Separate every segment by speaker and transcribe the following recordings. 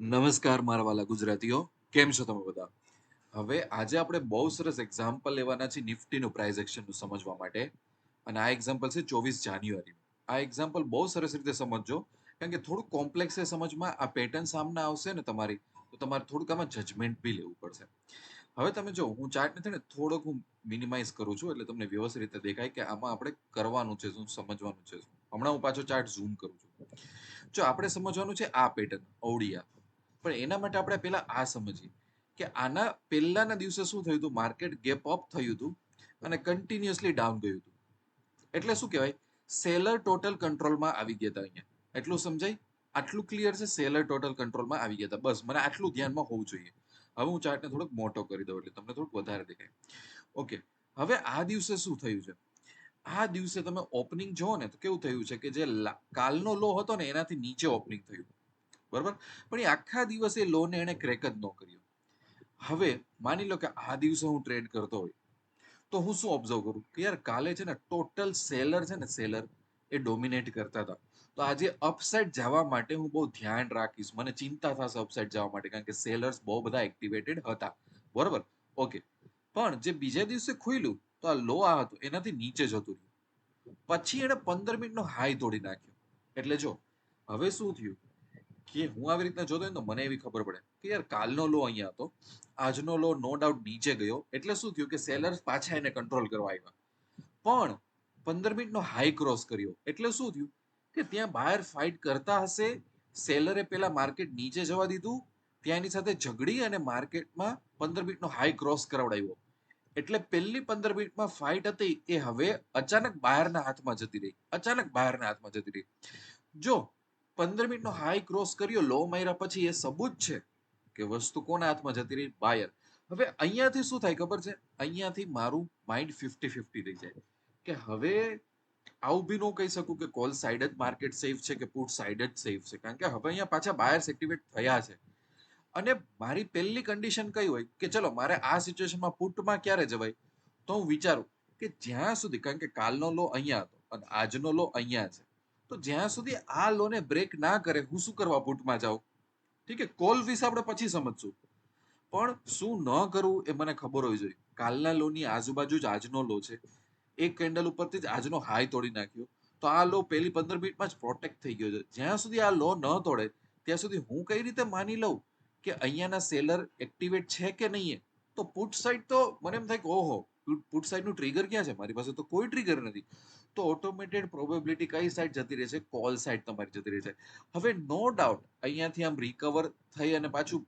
Speaker 1: નમસ્કાર મારા વાલા ગુજરાતીઓ. કેમ છો તમે બધા? હવે આજે આપણે બહુ સરસ એક્ઝામ્પલ લેવાના છે નિફ્ટીનું પ્રાઇઝ એક્શનનું સમજવા માટે. અને આ એક્ઝામ્પલ છે ચોવીસ જાન્યુઆરી આ એક્ઝામ્પલ બહુ સરસ રીતે સમજજો. કારણ કે થોડું કોમ્પ્લેક્સ છે સમજમાં, આ પેટર્ન સામે આવશે ને તમારી, તો તમારે થોડુંક આમાં જજમેન્ટ બી લેવું પડશે. હવે તમે જો, હું ચાર્ટ નથી ને થોડોક હું મિનિમાઇઝ કરું છું, એટલે તમને વ્યવસ્થિત રીતે દેખાય કે આમાં આપણે કરવાનું છે, શું સમજવાનું છે હમણાં હું પાછો ચાર્ટ ઝૂમ કરું છું. જો, આપણે સમજવાનું છે આ પેટર્ન ઓડિયા. પણ એના માટે આપણે પહેલા આ સમજીએ કે આના પહેલાના દિવસે શું થયું હતું? માર્કેટ ગેપ અપ થયું હતું અને કન્ટિન્યુઅસલી ડાઉન ગયું હતું. એટલે શું કહેવાય? સેલર ટોટલ કંટ્રોલમાં આવી ગયા હતા અહીંયા. એટલું સમજાય? આટલું ક્લિયર છે? સેલર ટોટલ કંટ્રોલમાં આવી ગયા હતા. બસ, મને આટલું ધ્યાનમાં હોવું જોઈએ. હવે હું ચાર્ટને થોડોક મોટો કરી દઉં એટલે તમને થોડુંક વધારે દેખાય. ઓકે હવે આ દિવસે શું થયું છે? આ દિવસે તમે ઓપનિંગ જુઓ ને તો કેવું થયું છે કે જે કાલનો લો હતો ને એનાથી નીચે ઓપનિંગ થયું. બરાબર? પણ એ આખા દિવસે લોને એને ક્રેક જ ન કર્યો. હવે માની લો કે આ દિવસે હું ટ્રેડ કરતો હોય, તો હું શું ઓબ્ઝર્વ કરું? કે યાર કાલે છે ને ટોટલ સેલર છે ને સેલર એ ડોમિનેટ કરતા હતા. તો આજે અપસાઇડ જવા માટે હું બહુ ધ્યાન રાખીશ. મને ચિંતા થશે અપસાઇડ જવા માટે, કારણ કે સેલર્સ બહુ બધા એક્ટિવેટેડ હતા. બરોબર? ઓકે પણ જે બીજા દિવસે ખુલ્યું તો આ લો આ હતું, એનાથી નીચે જતું રહ્યું. પછી એણે પંદર મિનિટનો હાઈ તોડી નાખ્યો. એટલે જો, હવે શું થયું? કે હું આવી રીતના જોતો તો મને એવી ખબર પડે કે યાર કાલનો લો અહીંયા હતો, આજનો લો નો ડાઉટ નીચે ગયો. એટલે શું થયું કે સેલર્સ પાછા એને કંટ્રોલ કરવા આવ્યા. પણ પંદર મિનિટનો હાઈ ક્રોસ કર્યો. એટલે શું થયું કે ત્યાં બહાર ફાઇટ કરતા હશે સેલરે પેલા માર્કેટ નીચે જવા દીધું ત્યાં એની સાથે ઝઘડી અને માર્કેટમાં પંદર મિનિટનો હાઈ ક્રોસ કરાવડાવ્યો. એટલે પહેલી પંદર મિનિટમાં ફાઇટ હતી એ હવે અચાનક બહારના હાથમાં જતી રહી. અચાનક બહારના હાથમાં જતી રહી. જો પંદર મિનિટનો હાઈ ક્રોસ કર્યો લો માર્યા પછી એ સબૂત છે કે વસ્તુ કોના હાથમાં જતી રહી? બાયર હવે અહીંયાથી શું થાય ખબર છે? અહીંયાથી મારું માઇન્ડ ફિફ્ટી ફિફ્ટી થઈ જાય. કે હવે આવું બી ન કહી શકું કે કોલ સાઈડ જ માર્કેટ સેફ છે કે પુટ સાઈડ જ સેફ છે. કારણ કે હવે અહીંયા પાછા બાયર્સ એક્ટિવેટ થયા છે. અને મારી પહેલી કન્ડિશન કઈ હોય? કે ચલો, મારે આ સિચ્યુએશનમાં પુટમાં ક્યારે જવાય? તો હું વિચારું કે જ્યાં સુધી, કારણ કે કાલનો લો અહીંયા હતો અને આજનો લો અહીંયા છે. તો જ્યાં સુધી આ લોને બ્રેક ના કરે, હું શું કરવા પુટમાં જાઉં? ઠીક છે? કોલ વિશે આપણે પછી સમજશું. પણ શું ન કરવું એ મને ખબર હોવી જોઈએ. કાલના લોની આજુબાજુ જ આજનો લો છે. એક કેન્ડલ ઉપરથી જ આજનો હાઈ તોડી નાખ્યો. તો આ લો પહેલી પંદર મિનિટમાં જ પ્રોટેક્ટ થઈ ગયો છે. જ્યાં સુધી આ લો ન તોડે, ત્યાં સુધી હું કઈ રીતે માની લઉં કે અહીંયાના સેલર એક્ટિવેટ છે કે નહીં તો પુટ સાઈડ તો મને એમ થાય કે ઓહો પુટ સાઈડનું ટ્રિગર ક્યાં છે? મારી પાસે તો કોઈ ટ્રિગર નથી. તો ઓટોમેટેડ પ્રોબેબિલિટી કઈ સાઈડ જતી રહેશે? કોલ સાઈડ તમારી જતી રહેશે. હવે નો ડાઉટ અહીંયાથી આમ રિકવર થઈ અને પાછું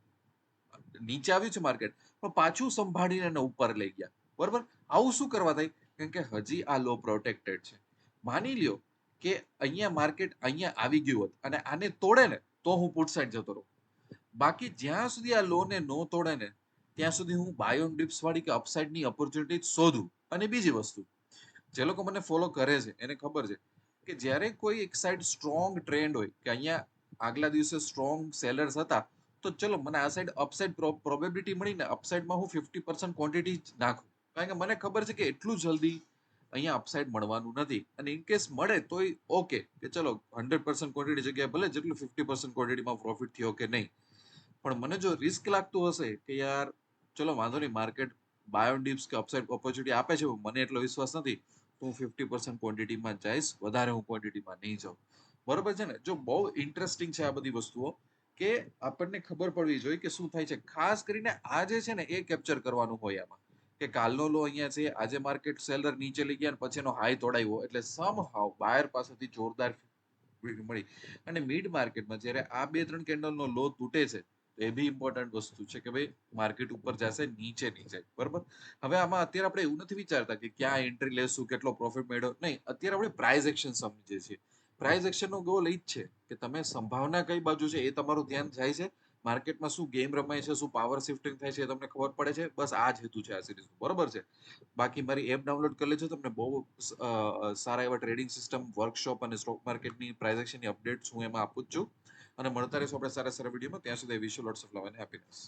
Speaker 1: નીચે આવ્યું છે માર્કેટ પણ પાછું સંભાળીને એને ઉપર લઈ ગયા. બરાબર? આવું શું કરવા થાય? કેમ કે હજી આ લો પ્રોટેક્ટેડ છે. માની લ્યો કે અહીંયા માર્કેટ અહીંયા આવી ગયું હોત અને આને તોડે ને, તો હું પુટ સાઈડ જતો રહું. બાકી જ્યાં સુધી આ લો ને નો તોડે ને, ત્યાં સુધી હું બાયોન ડિપ્સ વાળી કે અપસાઇડની ઓપોર્ચ્યુનિટી શોધું અને બીજી વસ્તુ જે લોકો મને ફોલો કરે છે, એને ખબર છે કે જ્યારે કોઈ એક સાઈડ સ્ટ્રોંગ ટ્રેન્ડ હોય, કે અહીંયા આગલા દિવસે સ્ટ્રોંગ સેલર્સ હતા, તો ચલો મને આ સાઈડ અપસાઇડ પ્રોબેબિલિટી મળીને અપસાઇડમાં હું ફિફ્ટી પર્સન્ટ ક્વોન્ટિટી નાખું. કારણ કે મને ખબર છે કે એટલું જલ્દી અહીંયા અપસાઇડ મળવાનું નથી. અને ઇન કેસ મળે તોય ઓકે કે ચલો હંડ્રેડ પર્સન્ટ ક્વોન્ટિટી જગ્યાએ ભલે જેટલું ફિફ્ટી પર્સન્ટ ક્વોન્ટિટીમાં પ્રોફિટ થયો કે નહીં. પણ મને જો રિસ્ક લાગતું હશે કે યાર, ચલો વાંધો નહીં માર્કેટ બાયોન ડિપ્સ કે અપસાઇડ ઓપોર્ચ્યુનિટી આપે છે મને એટલો વિશ્વાસ નથી. હું ફિફ્ટી પર્સન્ટ ક્વોન્ટિટીમાં જઈશ, વધારે હું ક્વોન્ટિટીમાં નહીં જાઉં. બરોબર છે ને? જો બહુ ઇન્ટરેસ્ટિંગ છે આ બધી વસ્તુઓ કે આપણને ખબર પડવી જોઈએ કે શું થાય છે. ખાસ કરીને આ જે છે ને એ કેપ્ચર કરવાનું હોય આમાં. કે કાલનો લો અહીંયા છે, આજે માર્કેટ સેલર નીચે લઈ ગયા પછી એનો હાઈ તોડાવ્યો એટલે સમ હાવ બાયર પાસેથી જોરદાર મળી. અને મિડ માર્કેટમાં જ્યારે આ બે ત્રણ કેન્ડલનો લો તૂટે છે એ બી ઇમ્પોર્ટન્ટ વસ્તુ છે કે ભાઈ માર્કેટ ઉપર જશે, નીચે નીચે. બરાબર? હવે આમાં અત્યારે આપણે એવું નથી વિચારતા કે ક્યાં એન્ટ્રી લેશું, કેટલો પ્રોફિટ મેળવ્યો. નહીં, અત્યારે આપણે પ્રાઇઝ એક્શન સમજીએ છીએ. પ્રાઇઝ એક્શનનો ગોલ એ જ છે કે તમે સંભાવના કઈ બાજુ છે એ તમારું ધ્યાન જાય છે. માર્કેટમાં શું ગેમ રમાય છે, શું પાવર શિફ્ટિંગ થાય છે એ તમને ખબર પડે છે. બસ આ જ હેતુ છે આ સિરીઝ બરોબર છે? બાકી મારી એપ ડાઉનલોડ કરી લેજો, તમને બહુ સારા એવા ટ્રેડિંગ સિસ્ટમ વર્કશોપ અને સ્ટોક માર્કેટની પ્રાઇઝ એક્શનની અપડેટ્સ હું એમાં આપું જ છું. અને મળતા રહેશું આપણે સારા સારા વિડીયોમાં. ત્યાં સુધી wish you lots of love and happiness